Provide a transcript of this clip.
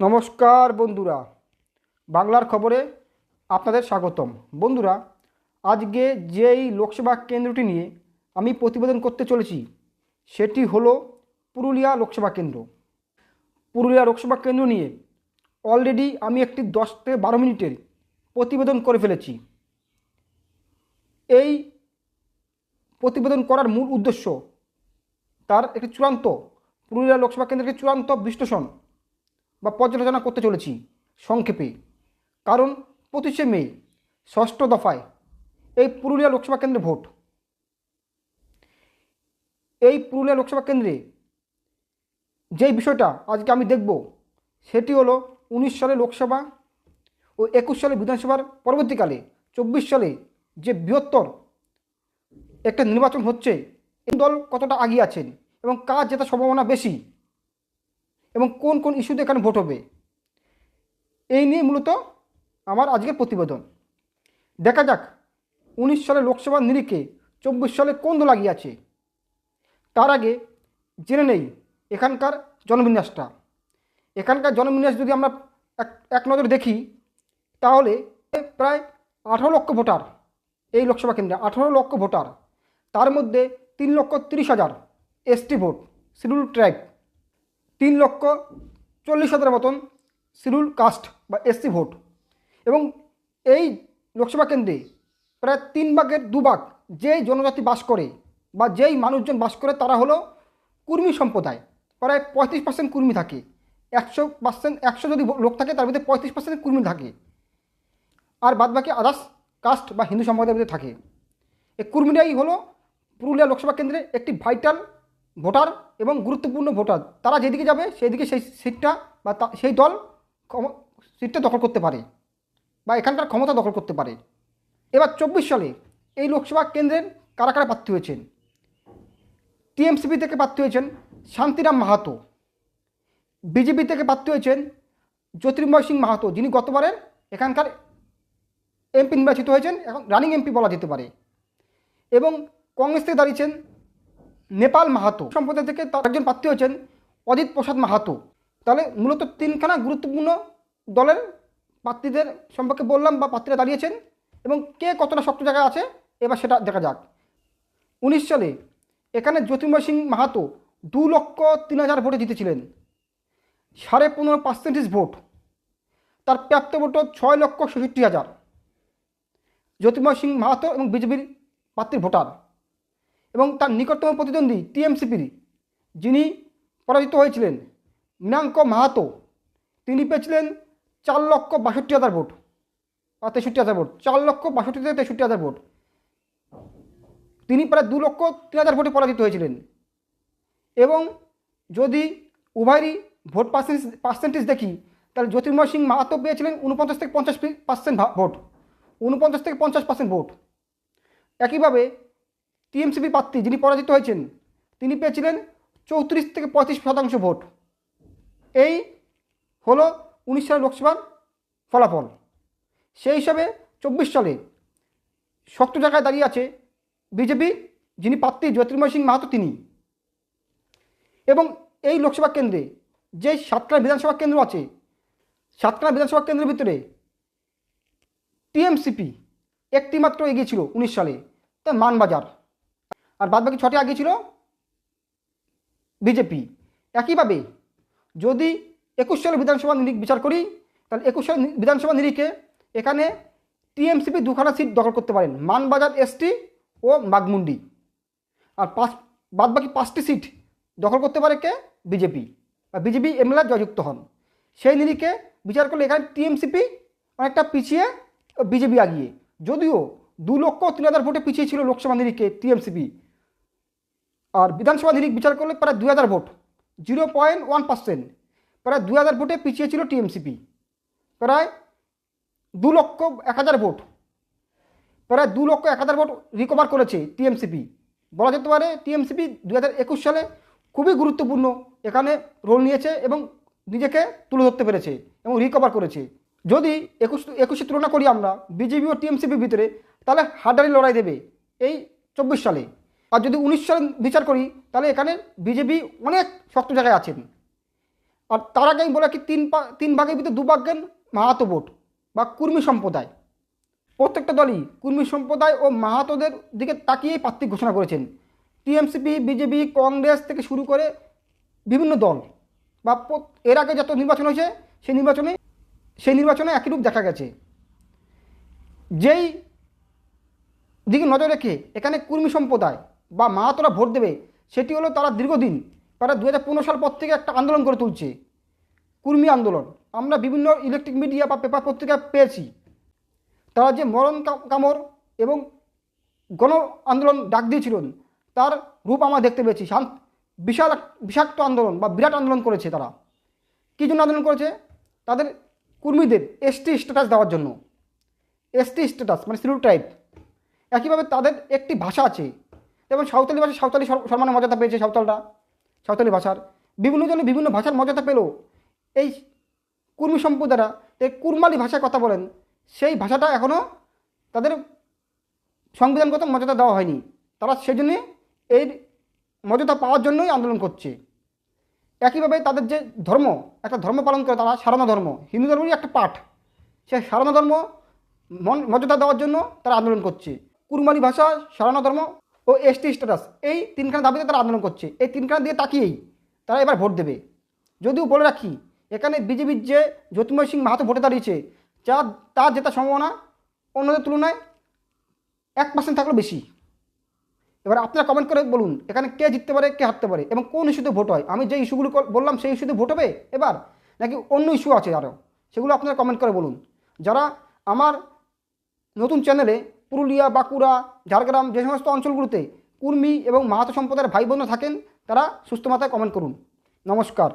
নমস্কার বন্ধুরা। বাংলার খবরে আপনাদের স্বাগতম। বন্ধুরা, আজকে যেই লোকসভা কেন্দ্রটি নিয়ে আমি প্রতিবেদন করতে চলেছি, সেটি হলো পুরুলিয়া লোকসভা কেন্দ্র। পুরুলিয়া লোকসভা কেন্দ্র নিয়ে অলরেডি আমি একটি দশ থেকে বারো মিনিটের প্রতিবেদন করে ফেলেছি। এই প্রতিবেদন করার মূল উদ্দেশ্য, তার একটি চূড়ান্ত, পুরুলিয়া লোকসভা কেন্দ্রের একটি চূড়ান্ত বিশ্লেষণ বা পর্যালোচনা করতে চলেছি সংক্ষেপে। কারণ পঁচিশে মে, ষষ্ঠ দফায় এই পুরুলিয়া লোকসভা কেন্দ্রে ভোট। এই পুরুলিয়া লোকসভা কেন্দ্রে যেই বিষয়টা আজকে আমি দেখব, সেটি হলো উনিশ সালে লোকসভা ও একুশ সালে বিধানসভার পরবর্তীকালে চব্বিশ সালে যে বৃহত্তর একটা নির্বাচন হচ্ছে, এই দল কতটা আগিয়ে আছেন এবং কার জেতার সম্ভাবনা বেশি এবং কোন কোন ইস্যুতে এখানে ভোট হবে? এই নিয়ে মূলত আমার আজকের প্রতিবেদন। দেখা যাক, উনিশ সালে লোকসভা নিরিখে চব্বিশ সালে কোন দল আছে? তার আগে জেনে নেই, এখানকার জনবিন্যাসটা। এখানকার জনবিন্যাস যদি আমরা এক এক নজরে দেখি, তাহলে প্রায় আঠারো লক্ষ ভোটার এই লোকসভা কেন্দ্রে, আঠারো লক্ষ ভোটার। তার মধ্যে তিন লক্ষ তিরিশ হাজার এসটি ভোট, শিডিউল ট্রাইব। তিন লক্ষ চল্লিশ হাজার মতন শিডিউল কাস্ট বা এসসি ভোট এবং এই লোকসভা কেন্দ্রে প্রায় তিন ভাগের দু ভাগ যেই জনজাতি বাস করে বা যেই মানুষজন বাস করে, তারা হলো কুর্মী সম্প্রদায়। প্রায় পঁয়ত্রিশ পার্সেন্ট কুর্মী থাকে। একশো পার্সেন্ট একশো যদি লোক থাকে, তার মধ্যে পঁয়ত্রিশ পার্সেন্ট কুর্মী থাকে। আর বাদবাকি আদার্স কাস্ট বা হিন্দু সম্প্রদায়ের মধ্যে থাকে। এই কুর্মীরাই হলো পুরুলিয়া লোকসভা কেন্দ্রে একটি ভাইটাল ভোটার এবং গুরুত্বপূর্ণ ভোটার, তারা যেদিকে যাবে সেই দিকে সেই সিটটা বা সেই দল সিটটা দখল করতে পারে বা এখানকার ক্ষমতা দখল করতে পারে। এবার চব্বিশ সালে এই লোকসভা কেন্দ্রের কারা কারা প্রার্থী হয়েছেন? টিএমসিপি থেকে প্রার্থী হয়েছেন শান্তিরাম মাহাতো, বিজেপি থেকে প্রার্থী হয়েছেন জ্যোতির্ময় সিং মাহাতো, যিনি গতবারের এখানকার এমপি নির্বাচিত হয়েছেন, এখন রানিং এমপি বলা যেতে পারে। এবং কংগ্রেস থেকে দাঁড়িয়েছেন নেপাল মাহাতো সম্প্রদায় থেকে তার একজন প্রার্থী হয়েছেন অজিত প্রসাদ মাহাতো। তাহলে মূলত তিনখানা গুরুত্বপূর্ণ দলের প্রার্থীদের সম্পর্কে বললাম বা প্রার্থীরা দাঁড়িয়েছেন এবং কে কতটা শক্ত জায়গায় আছে, এবার সেটা দেখা যাক। উনিশ সালে এখানে জ্যোতির্ময় সিং মাহাতো দু লক্ষ তিন হাজার ভোটে জিতেছিলেন। সাড়ে পনেরো পার্সেন্টেজ ভোট। তার প্রাপ্ত ভোট ছয় লক্ষ ছেষট্টি হাজার। জ্যোতির্ময় সিং মাহাতো এবং বিজেপির প্রার্থীর ভোটার। এবং তার নিকটতম প্রতিদ্বন্দ্বী টিএমসিপির যিনি পরাজিত হয়েছিলেন, মীনাঙ্ক মাহাতো। তিনি পেয়েছিলেন চার লক্ষ বাষট্টি হাজার ভোট, বা তেষট্টি হাজার ভোট, চার লক্ষ বাষট্টি থেকে তেষট্টি হাজার ভোট। তিনি প্রায় দু লক্ষ তিন হাজার ভোটে পরাজিত হয়েছিলেন। এবং যদি উভয়েরই ভোট পার্সেন্টেজ পার্সেন্টেজ দেখি, তাহলে জ্যোতির্ময় সিং মাহাতো পেয়েছিলেন উনপঞ্চাশ থেকে পঞ্চাশ পার্সেন্ট ভোট উনপঞ্চাশ থেকে পঞ্চাশ পার্সেন্ট ভোট। একইভাবে টিএমসিপি প্রার্থী যিনি পরাজিত হয়েছেন, তিনি পেয়েছিলেন চৌত্রিশ থেকে পঁয়ত্রিশ শতাংশ ভোট। এই হলো উনিশ সালের লোকসভার ফলাফল। সেই হিসাবে চব্বিশ সালে শক্ত জায়গায় দাঁড়িয়ে আছে বিজেপি, যিনি প্রার্থী জ্যোতির্ময় সিং মাহাতো তিনি। এবং এই লোকসভা কেন্দ্রে যে সাতখানা বিধানসভা কেন্দ্র আছে সাতখানা বিধানসভা কেন্দ্রের ভিতরে টিএমসিপি একটি মাত্র এগিয়ে ছিল উনিশ সালে তা মানবাজার। আর বাদবাকি ছটি আগে ছিল বিজেপি। একইভাবে যদি একুশ সালে বিধানসভা নিরিখ বিচার করি, তাহলে একুশ সালে নি- বিধানসভা নিরিখে এখানে টিএমসিপি দুখানা সিট দখল করতে পারেন, মানবাজার এসটি ও বাগমুন্ডি আর পাঁচ বাদবাকি পাঁচটি সিট দখল করতে পারে কে? বিজেপি। বা বিজেপি এমএলএ জয়যুক্ত হন। সেই নিরিখে বিচার করলে এখানে টিএমসিপি অনেকটা পিছিয়ে বিজেপি আগিয়ে। যদিও দু লক্ষ তিন হাজার ভোটে পিছিয়ে ছিল লোকসভা নিরিখে টিএমসিপি। আর বিধানসভা নিরিখ বিচার করলে প্রায় দুই হাজার vote zero point one percent প্রায় দুই হাজার ভোটে পিছিয়ে ছিল টিএমসিপি। প্রায় দু লক্ষ এক হাজার ভোট, প্রায় দু লক্ষ এক হাজার ভোট রিকভার করেছে টিএমসিপি। বলা যেতে পারে টিএমসিপি দু হাজার একুশ সালে খুবই গুরুত্বপূর্ণ, এখানে রোল নিয়েছে এবং নিজেকে তুলে ধরতে পেরেছে এবং রিকভার করেছে। যদি একুশ, একুশে তুলনা করি আমরা, বিজেপি ও টিএমসিপির ভিতরে, তাহলে হাডারি লড়াই দেবে এই চব্বিশ সালে। আর যদি উনিশ বিচার করি, তাহলে এখানে বিজেপি অনেক শক্ত জায়গায় আছেন। আর তার আগে আমি বলে রাখি, তিন তিন ভাগের ভিতরে দু ভাগ জ্ঞান মাহাতো ভোট বা কুর্মী সম্প্রদায়। প্রত্যেকটা দলই কুর্মী সম্প্রদায় ও মাহাতোদের দিকে তাকিয়েই প্রার্থী ঘোষণা করেছেন। টিএমসিপি, বিজেপি, কংগ্রেস থেকে শুরু করে বিভিন্ন দল বা এর আগে যত নির্বাচন হয়েছে, সেই নির্বাচনে সেই নির্বাচনে একই রূপ দেখা গেছে। যেই দিকে নজর রেখে এখানে কুর্মী সম্প্রদায় বা মাহাতোরা ভোট দেবে, সেটি হলো তারা দীর্ঘদিন প্রায় দু সাল পর থেকে একটা আন্দোলন করে তুলছে, কুর্মী আন্দোলন। আমরা বিভিন্ন ইলেকট্রিক মিডিয়া বা পেপার পত্রিকা পেয়েছি। তারা যে মরণ কা- কামড় এবং গণ আন্দোলন ডাক দিয়েছিলেন, তার রূপ আমরা দেখতে পেয়েছি। শান্ত বিশাল বিষাক্ত আন্দোলন বা বিরাট আন্দোলন করেছে তারা। কী জন্য আন্দোলন করেছে? তাদের কর্মীদের এসটি স্ট্যাটাস দেওয়ার জন্য। এসটি স্ট্যাটাস মানে শিডিউল ট্রাইব একইভাবে তাদের একটি ভাষা আছে যেমন সাঁওতালি ভাষা সাঁওতালি সম্মানের মর্যাদা পেয়েছে সাঁওতালরা, সাঁওতালি ভাষার। বিভিন্ন জনে বিভিন্ন ভাষার মর্যাদা পেলেও এই কুর্মী সম্প্রদায়রা, এই কুরমালি ভাষায় কথা বলেন, সেই ভাষাটা এখনও তাদের সংবিধানগত মর্যাদা দেওয়া হয়নি। তারা সেজন্যে এই মর্যাদা পাওয়ার জন্যই আন্দোলন করছে। একইভাবে তাদের যে ধর্ম, একটা ধর্ম পালন করে তারা সারনা ধর্ম, হিন্দু ধর্মেরই একটা পাঠ। সেই সারনা ধর্ম মর্যাদা দেওয়ার জন্য তারা আন্দোলন করছে। কুরমালি ভাষা, সারনা ধর্ম ও এসটি স্ট্যাটাস এই তিনখানা দাবিতে তারা আন্দোলন করছে। এই তিনখানা দিয়ে তাকিয়েই তারা এবার ভোট দেবে। যদিও বলে রাখি, এখানে বিজেপির যে জ্যোতির্ময় সিং মাহাতো ভোটে দাঁড়িয়েছে, যা তার জেতার সম্ভাবনা অন্যদের তুলনায় এক পার্সেন্ট থাকলেও বেশি। এবার আপনারা কমেন্ট করে বলুন, এখানে কে জিততে পারে, কে হারতে পারে এবং কোন ইস্যুতে ভোট হয়? আমি যে ইস্যুগুলো বললাম, সেই ইস্যুতে ভোট হবে এবার? নাকি অন্য ইস্যু আছে আরও সেগুলো আপনারা কমেন্ট করে বলুন। যারা আমার নতুন চ্যানেলে পুরুলিয়া, বাঁকুড়া, ঝাড়গ্রাম যে সমস্ত অঞ্চলগুলোতে কুর্মী এবং মাহাতো সম্প্রদায়ের ভাই বোন থাকেন, তারা সুস্থ মাথায় কমেন্ট করুন। নমস্কার।